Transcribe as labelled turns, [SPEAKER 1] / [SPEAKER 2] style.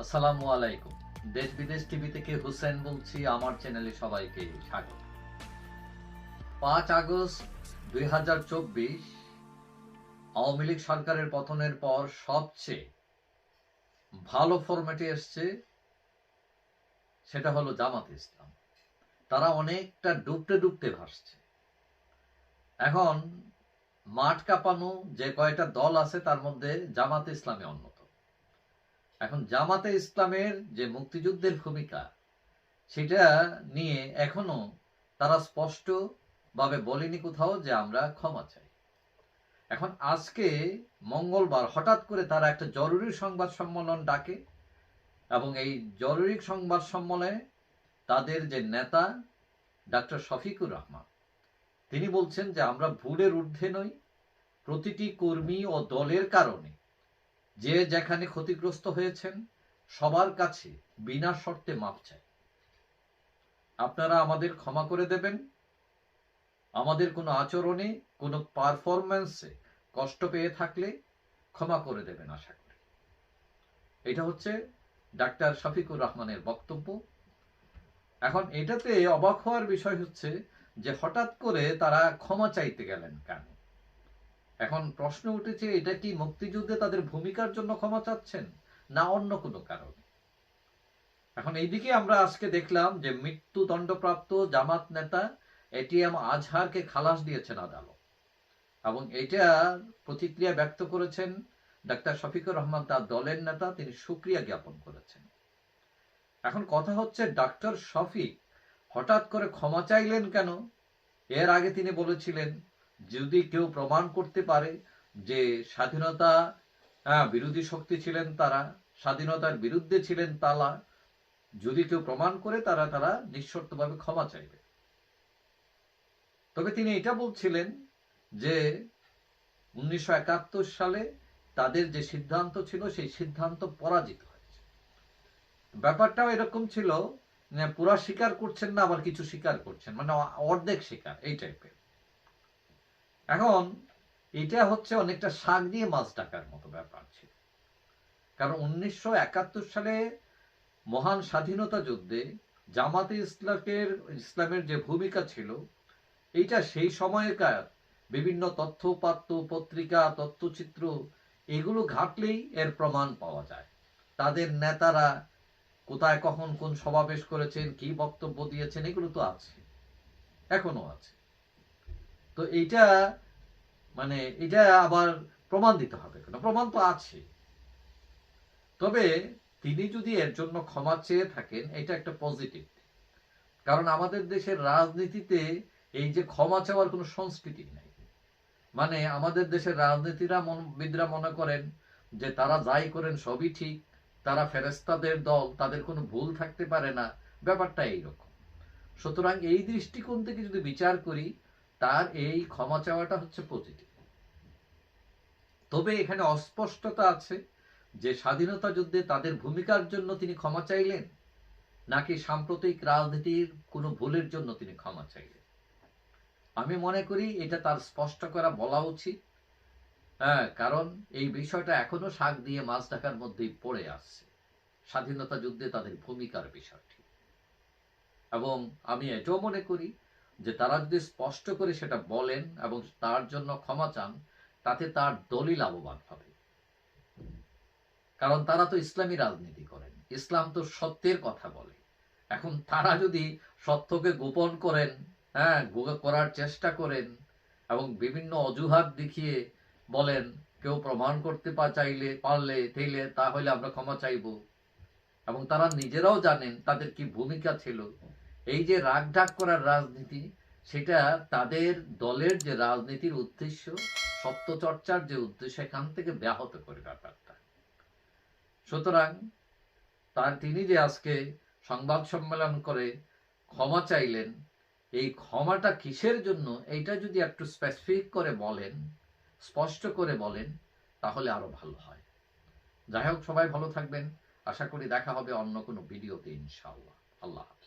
[SPEAKER 1] আসসালামু আলাইকুম। দেশ বিদেশ টিভি থেকে হুসেন বলছি, আমার চ্যানেলে সবাইকে স্বাগত। পাঁচ আগস্ট দুই হাজার চব্বিশ, আওয়ামী লীগ সরকারের পতনের পর সবচেয়ে ভালো ফরম্যাটে এসছে, সেটা হলো জামাত ইসলাম। তারা অনেকটা ডুবতে ডুবতে ভাসছে। এখন মাঠ কাঁপানো যে কয়টা দল আছে, তার মধ্যে জামাত ইসলামী অন্যতম। এখন জামাতে ইসলামের যে মুক্তিযুদ্ধের ভূমিকা, সেটা নিয়ে এখনও তারা স্পষ্ট ভাবে বলেনি কোথাও যে আমরা ক্ষমা চাই। এখন আজকে মঙ্গলবার হঠাৎ করে তারা একটা জরুরি সংবাদ সম্মেলন ডাকে এবং এই জরুরি সংবাদ সম্মেলনে তাদের যে নেতা, ডাক্তার শফিকুর রহমান, তিনি বলছেন যে আমরা ভুলের ঊর্ধ্বে নই। প্রতিটি কর্মী ও দলের কারণে যে যেখানে ক্ষতিগ্রস্ত হয়েছেন, সবার কাছে বিনা শর্তে মাপ চাই। আপনারা আমাদের ক্ষমা করে দেবেন। আমাদের কোনো আচরণে, কোনো পারফরম্যান্সে কষ্ট পেয়ে থাকলে ক্ষমা করে দেবেন আশা করি। এটা হচ্ছে ডাক্তার শফিকুর রহমানের বক্তব্য। এখন এটাতে অবাক হওয়ার বিষয় হচ্ছে যে হঠাৎ করে তারা ক্ষমা চাইতে গেলেন কেন? এখন প্রশ্ন উঠেছে, এটা কি মুক্তিযুদ্ধে তাদের ভূমিকার জন্য ক্ষমা চাচ্ছেন, না অন্য কোনো কারণে? এখন এইদিকে আমরা আজকে দেখলাম যে মৃত্যুদণ্ডপ্রাপ্ত জামাত নেতা এটিএম আজহারকে খালাস দিয়েছেন আদালত। এবং এটা প্রতিক্রিয়া ব্যক্ত করেছেন ডাক্তার শফিকুর রহমান, তার দলের নেতা, তিনি সুক্রিয়া জ্ঞাপন করেছেন। এখন কথা হচ্ছে, ডাক্তার শফিক হঠাৎ করে ক্ষমা চাইলেন কেন? এর আগে তিনি বলেছিলেন যদি কেউ প্রমাণ করতে পারে যে স্বাধীনতা হ্যাঁ, বিরোধী শক্তি ছিলেন তারা স্বাধীনতার বিরুদ্ধে ছিলেন তালা যদি কেউ প্রমাণ করে তারা তারা নিঃশর্তভাবে ক্ষমা চাইবে। তবে তিনি এটা বলছিলেন যে উনিশশো একাত্তর সালে তাদের যে সিদ্ধান্ত ছিল সেই সিদ্ধান্ত পরাজিত হয়েছে। ব্যাপারটাও এরকম ছিল পুরা স্বীকার করছেন না আবার কিছু স্বীকার করছেন। মানে অর্ধেক স্বীকার এই টাইপের এখন এটা হচ্ছে অনেকটা শাক দিয়ে মাছ ডাকার মতো ব্যাপার ছিল। কারণ উনিশশো একাত্তর সালে মহান স্বাধীনতা যুদ্ধে জামাতে ইসলামের ইসলামের যে ভূমিকা ছিল, এইটা সেই সময়কার বিভিন্ন তথ্যপাত্য পত্রিকা, তথ্যচিত্র, এগুলো ঘাটলেই এর প্রমাণ পাওয়া যায়। তাদের নেতারা কোথায়, কখন, কোন সমাবেশ করেছেন, কি বক্তব্য দিয়েছেন, এগুলো তো আছে, এখনও আছে। তো এইটা মানে এটা আবার প্রমাণ দিতে হবে কেন? প্রমাণ তো আছে। তবে তিনি যদি এর জন্য ক্ষমা চেয়ে থাকেন এটা একটা পজিটিভ কারণ আমাদের দেশের রাজনীতিতে এই যে ক্ষমা চাওয়ার কোনো সংস্কৃতি নেই। মানে আমাদের দেশের রাজনীতিরা বিদরা মনে করেন যে তারা যাই করেন সবই ঠিক, তারা ফেরেস্তাদের দল, তাদের কোনো ভুল থাকতে পারে না। ব্যাপারটা এইরকম। সুতরাং এই দৃষ্টিকোণ থেকে যদি বিচার করি তার এই ক্ষমা চাওয়াটা হচ্ছে পজিটিভ। তবে এখানে অস্পষ্টতা আছে যে স্বাধীনতা যুদ্ধে তাদের ভূমিকার জন্য তিনি ক্ষমা চাইলেন, নাকি সাম্প্রতিক রাজনীতির কোনো ভুলের জন্য তিনি ক্ষমা চাইলেন? আমি মনে করি এটা তার স্পষ্ট করা বলা উচিত। হ্যাঁ কারণ এই বিষয়টা এখনও শাক দিয়ে মাছ ঢাকার মধ্যেই পড়ে আসছে। স্বাধীনতা যুদ্ধে তাদের ভূমিকার বিষয়টি। এবং আমি এটাও মনে করি যে তারা যদি স্পষ্ট করে সেটা বলেন এবং তার জন্য ক্ষমা চান, তাতে তার দলই লাভবান হবে। কারণ তারা তো ইসলামী রাজনীতি করেন। ইসলাম তো সত্যের কথা বলে। এখন তারা যদি সত্যকে গোপন করেন হ্যাঁ করার চেষ্টা করেন এবং বিভিন্ন অজুহাত দেখিয়ে বলেন, কেউ প্রমাণ করতে পা চাইলে, পারলে থেইলে তাহলে আমরা ক্ষমা চাইব। এবং তারা নিজেরাও জানেন তাদের কি ভূমিকা ছিল। এই যে রাগ ঢাক করার রাজনীতি, সেটা তাদের দলের যে রাজনীতির উদ্দেশ্য সত্য চর্চার যে উদ্দেশ্য, এখান থেকে ব্যাহত করে ব্যাপারটা। সুতরাং তার তিনি যে আজকে সংবাদ সম্মেলন করে ক্ষমা চাইলেন, এই ক্ষমাটা কিসের জন্য, এইটা যদি একটু স্পেসিফিক করে বলেন, স্পষ্ট করে বলেন, তাহলে আরও ভালো হয়। যাই হোক, সবাই ভালো থাকবেন। আশা করি দেখা হবে অন্য কোনো ভিডিওতে, ইনশাআল্লাহ। আল্লাহ।